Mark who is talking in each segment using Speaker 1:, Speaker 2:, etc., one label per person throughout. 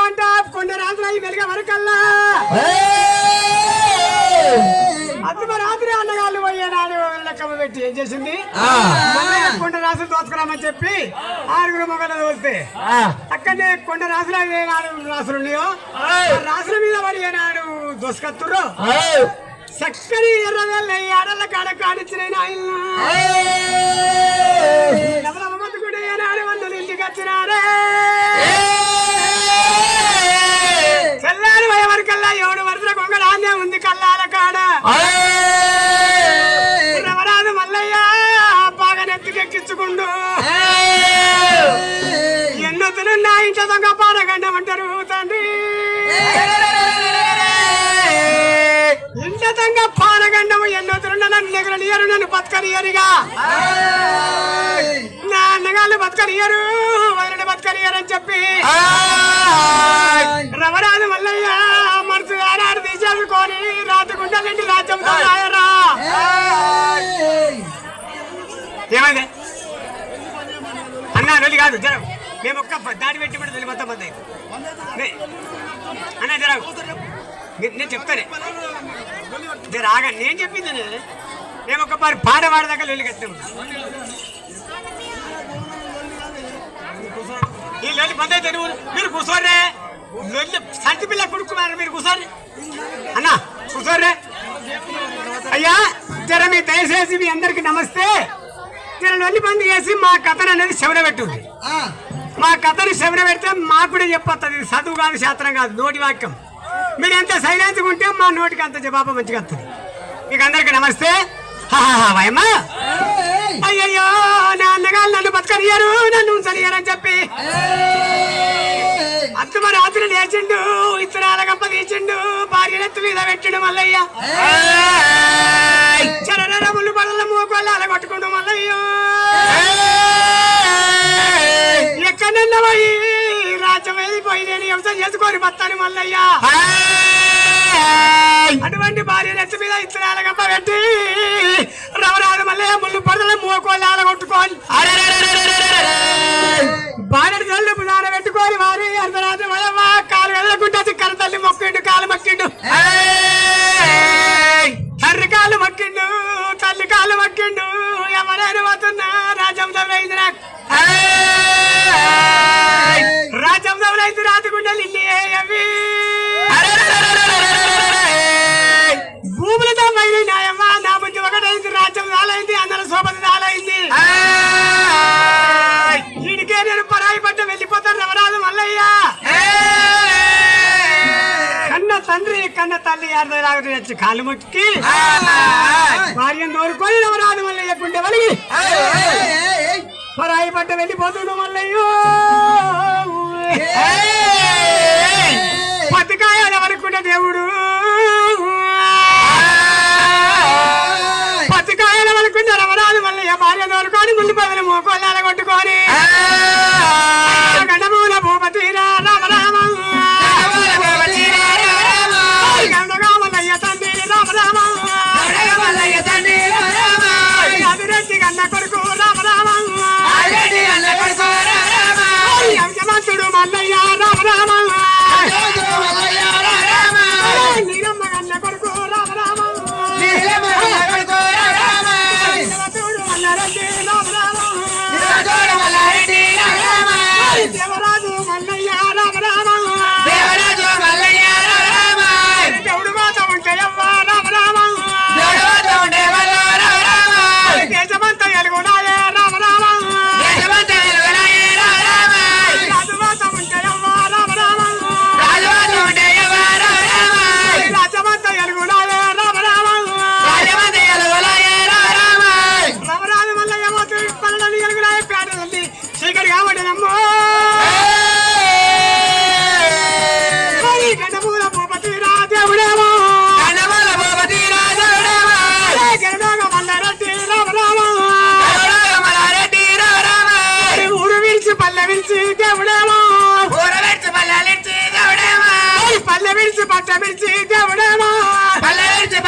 Speaker 1: పంట కొండ అయి వెలుగ వరకల్లా. అద్దుమ రాత్రి అన్నగాళ్ళు పోయేనాడు లెక్క పెట్టి ఏం చేసింది? కొండ రాసులు దోచుకురామని చెప్పి ఆరుగురు మొగలు తోలితే అక్కడనే కొండ రాసులు ఏనాడు రాసులు ఉన్నాయో? రాసుల మీద పడి ఏనాడు దోసుకత్తుర్రు? చక్కని ఎర్రవేళ్ళ ఆడల కాడ కాడిచ్చిన కూడా దొంగ పాడగండము ఎన్నొద్దులు నన్ను నెగరనియరు నన్ను బతకనియరుగా నా అన్నగాళ్ళు బతకనియరు వదిలిన బతకనియరు అని చెప్పి రవరాజు మల్లయ్య మనసు ఆడాడు తీసేసుకొని రాజగుండాలంటే రాజ్యం రాయరా. ఏమైంది అన్న వెళ్ళి కాదు జర మేము ఒక్క దాడి పెట్టి కూడా వెళ్ళి మొత్తం మంది అన్న జర నేను చెప్తానే. నేను చెప్పింది నేను. మేము ఒక పారి పాట పాడదాకా వెళ్ళి కట్టాము ఈ లొల్లి బంద్ అయితే మీరు కూర్చోరే లొల్లి సంటి పిల్ల కొడుకున్నారు మీరు కూర్చోండి. అన్న కూర్చోరే అయ్యా జర మీ దయచేసి మీ అందరికి నమస్తే. జర లొల్లి బంద్ చేసి మా కథను అనేది శవన పెట్టుంది మా కథని శవన పెడితే మాకు కూడా చెప్పొస్తుంది చదువు కాదు శాస్త్రం కాదు నోటి వాక్యం. మీరు ఎంత సైలెన్స్గా ఉంటే మా నోటికి అంత జవాబు మంచిగా వస్తుంది. మీకు అందరికి నమస్తే. వయమ్మా అయ్యయ్యో నా అన్నగారు నన్ను బతకనియరు నన్ను అని చెప్పి. అత్తమ రాత్రి లేచిండు ఇత్తనాల గంప తీసిండు భార్య నెత్తి మీద పెట్టిండు మల్లయ్య. పడల మూకోళ్ళు బతాను మల్లయ్య. అటువంటి భార్య నెత్తి మీద ఇత్తనాల గంప పెట్టి కన్న తల్లి అర్ధరాగటి వచ్చి కాలు మొక్కి భార్యను రవరాజు మల్లయ్య గుండె వలిగి. పరాయి పట్ట వెళ్ళిపోతున్నా మల్లయ్యో. పతికాయాల వరకున్న దేవుడు. పతికాయల వరకున్న రవరాజు మల్లయ్య భార్య నోరుకొని ముందు పదలు మోకోళ్ళ కొట్టుకొని. పల్లె విడిచి పట్ట విడిచి దేవుడేమో రామరాజు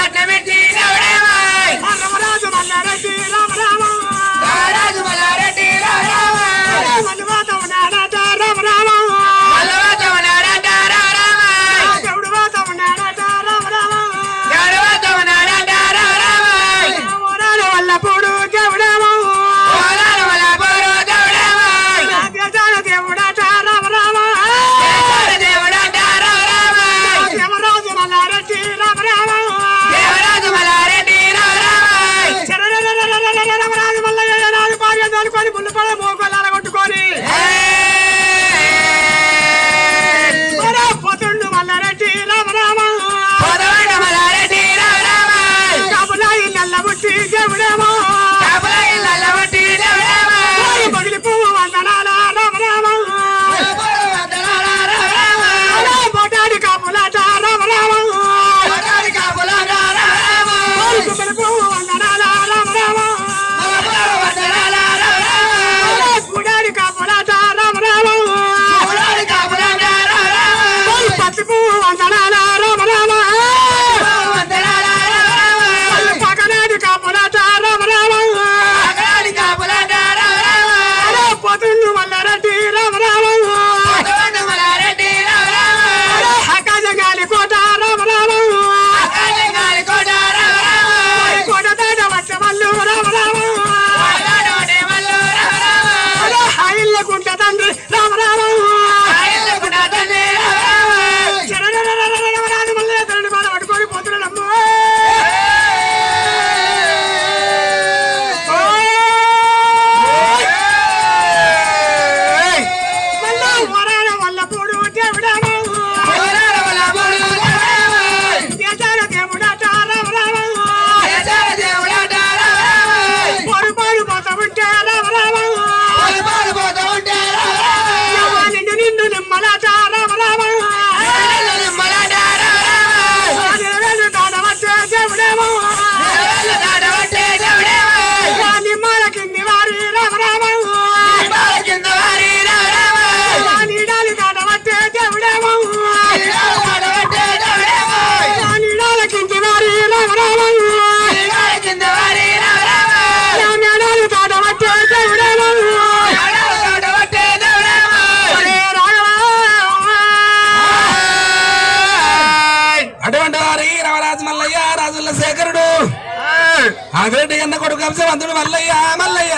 Speaker 2: ఆదిరెడ్డి కన్న కొడుకు వంశవంతుడు మల్లయ్య మల్లయ్య.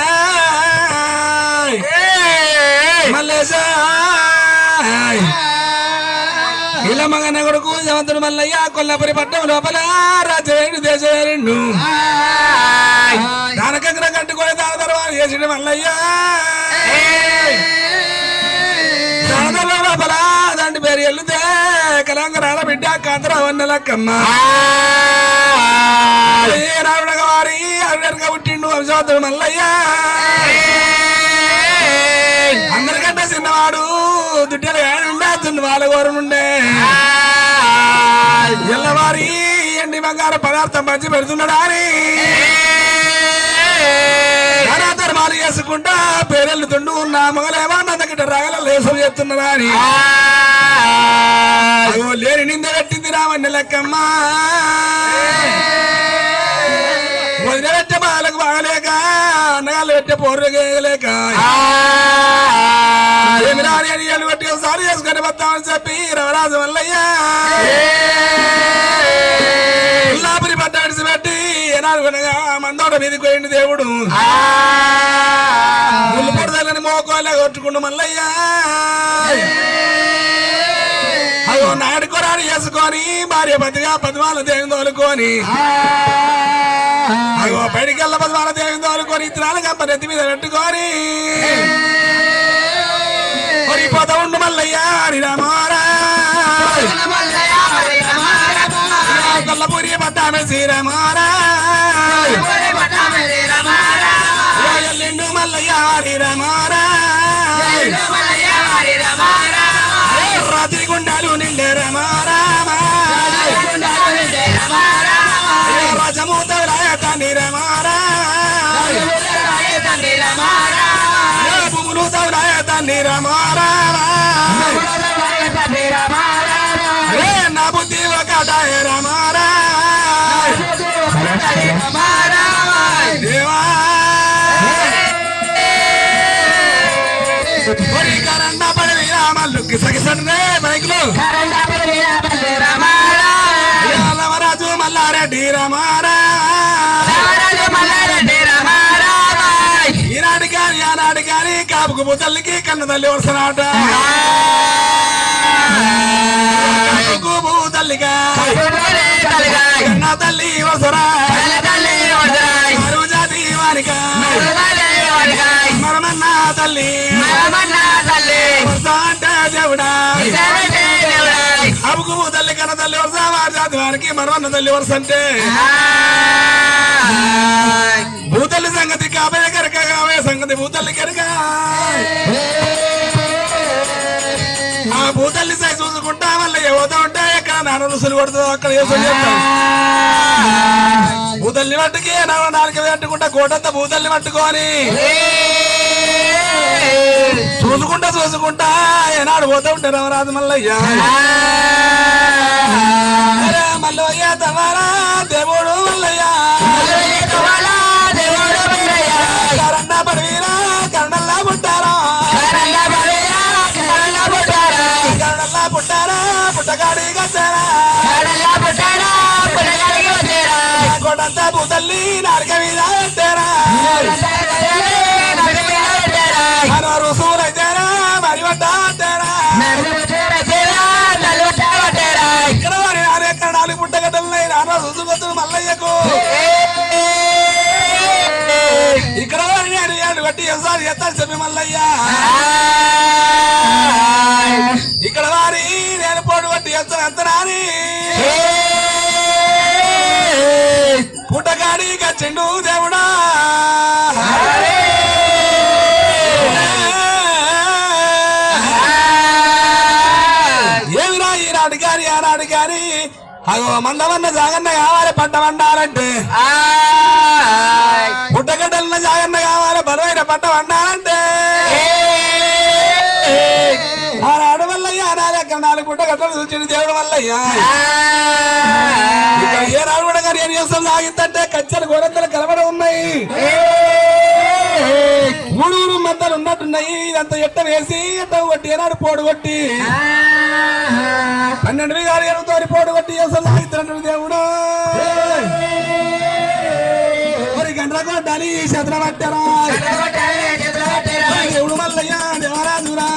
Speaker 2: మల్లేశ. ఇలా మగన్న కొడుకు జవంతుడు మల్లయ్య కొల్లపురి పట్టణం లోపల రాజవేణు దేశవేణు దానకంకర కట్టుకొని దాన తర్వాత చేసిన మల్లయ్య. లోపల కలంగరాల బిడ్డ కాంతర వన్నెలక్కమ్మ రావణ వారి అవిడగా పుట్టిండు వంశవంతుడు మల్లయ్య. అందరికంటే చిన్నవాడు దుడ్డలు దున్ను వాళ్ళ గోరనుండే ఎల్లవారి ఎండి బంగారు పదార్థం పంచి పెడుతున్నాడా అని ధర్మాలు చేసుకుంటా పేరెళ్ళుతుండు నా మొగలేమో నా దగ్గర రగల లేసం చేస్తున్నారా అని లేని నింద కట్టింది రావన్న లెక్కమ్మ. వదిన పెట్టే బాలకు బాగలేక అన్నగాళ్ళు పెట్టే పోర్రగలేక ఏమి రాని అని పెట్టి ఒకసారి చేసుకొని వద్దామని చెప్పి రవరాజు వల్లయ్యా. ఉల్లాపురి పట్ట విడిచిపెట్టి ఏనాడు కొనగా మందోడ మీదకి పోయింది దేవుడు. ముళ్ళు పొడదలని మోకోలే కొట్టుకుండు మల్లయ్యా. కొరాడు చేసుకొని భార్య పతిగా పద్మాల దేవి తోలుకొని. అయ్యో బయటికెళ్ళ పద్మాల దేవి తోలుకొని ఇతరాలు గంప నెత్తి మీద పెట్టుకొని కొరిపోతా ఉండు మల్లయ్యా హరిరామారా కొల్లపూరి పట్టామె శ్రీరామారా ఎల్లిండు మల్లయ్య హరిరామారా రాయటాన్ని రమారా భూములు రాయటాన్ని రమారామా రే నా బుద్ధి ఒకటాయ రమారా దేవా. ఒరి కరన్న పడి రామల్లు కిసకిసన్నే బైకులు. కాపుకు బుతల్లికి కన్న తల్లి వరుసనాట కాపుకు బూతల్లిగా కన్న తల్లి వరుసరా జాతి వారిక మరమన్న తల్లి. వరుస దేవుడా. అబుకు తల్లి కన్న తల్లి వరుస వారి జాతి వారికి మరమన్న తల్లి వరుస అంటే భూతల్లి సంగతి కాబే కనుక కాబే సంగతి భూతల్లి కనుక ఆ భూతల్లి సై చూసుకుంటా మళ్ళీ ఏవోతా ఉంటే ఎక్కడ నాన్న రుసులు కొడుతుందో అక్కడ చేస్తాం భూతల్ని పట్టుకి నాలుగు పట్టుకుంటా కోటంతా భూతల్ని పట్టుకొని చూసుకుంటా చూసుకుంటా ఏనాడు పోతా ఉంటే రామరాజు మల్లయ్య. మల్లయ్య తవారా దేవుడు మల్లయ్య. ಪುಟಗಾಡಿಗ ಸೇರ ಕೊಡಂತ ಬೂದಲ್ಲಿ ನಾರ್ಗವಿದ ಸೇರ ಹನೂರು ಸೂರ ఇక్కడ నాలుగు పుట్టగడ్డలున్నాయి నాన్న రుజుగతులు మల్లయ్యకు. ఇక్కడ వారిని అని కట్టి ఎసారి ఎత్తారు ఈనాడు గాని ఆనాడు గాని. అగో మందమన్న జాగన్న కావాలి పంట వండాలంటే పుట్టగడ్డలున్న జాగన్న కావాలి బలమైన పంట వండాలంటే ఆనాడు వల్లయ్య ఆనాడు ఎక్కడ నాలుగు పుట్టగడ్డలు చూచిన దేవుడు వల్లయ్య. ఏ నాడు కూడా కానీ ఏం చేస్తాం సాగిద్దంటే కచ్చలు గోరంతలు కలవడం ఉన్నాయి. ఊరు మద్దలు ఉన్నట్టున్నాయి. ఇదంతా ఎట్ట వేసి ఎట్ట కొట్టి ఏనాడు పోడు కొట్టి? పన్నెండు గారు ఎరువుతో పోడు కొట్టి అసలు సాగిస్తున్నాడు దేవుడు. మరి గండ్ర కొట్టాలి శత్ర పట్టారా. దేవుడు మల్లయ్య దేవరాజురా.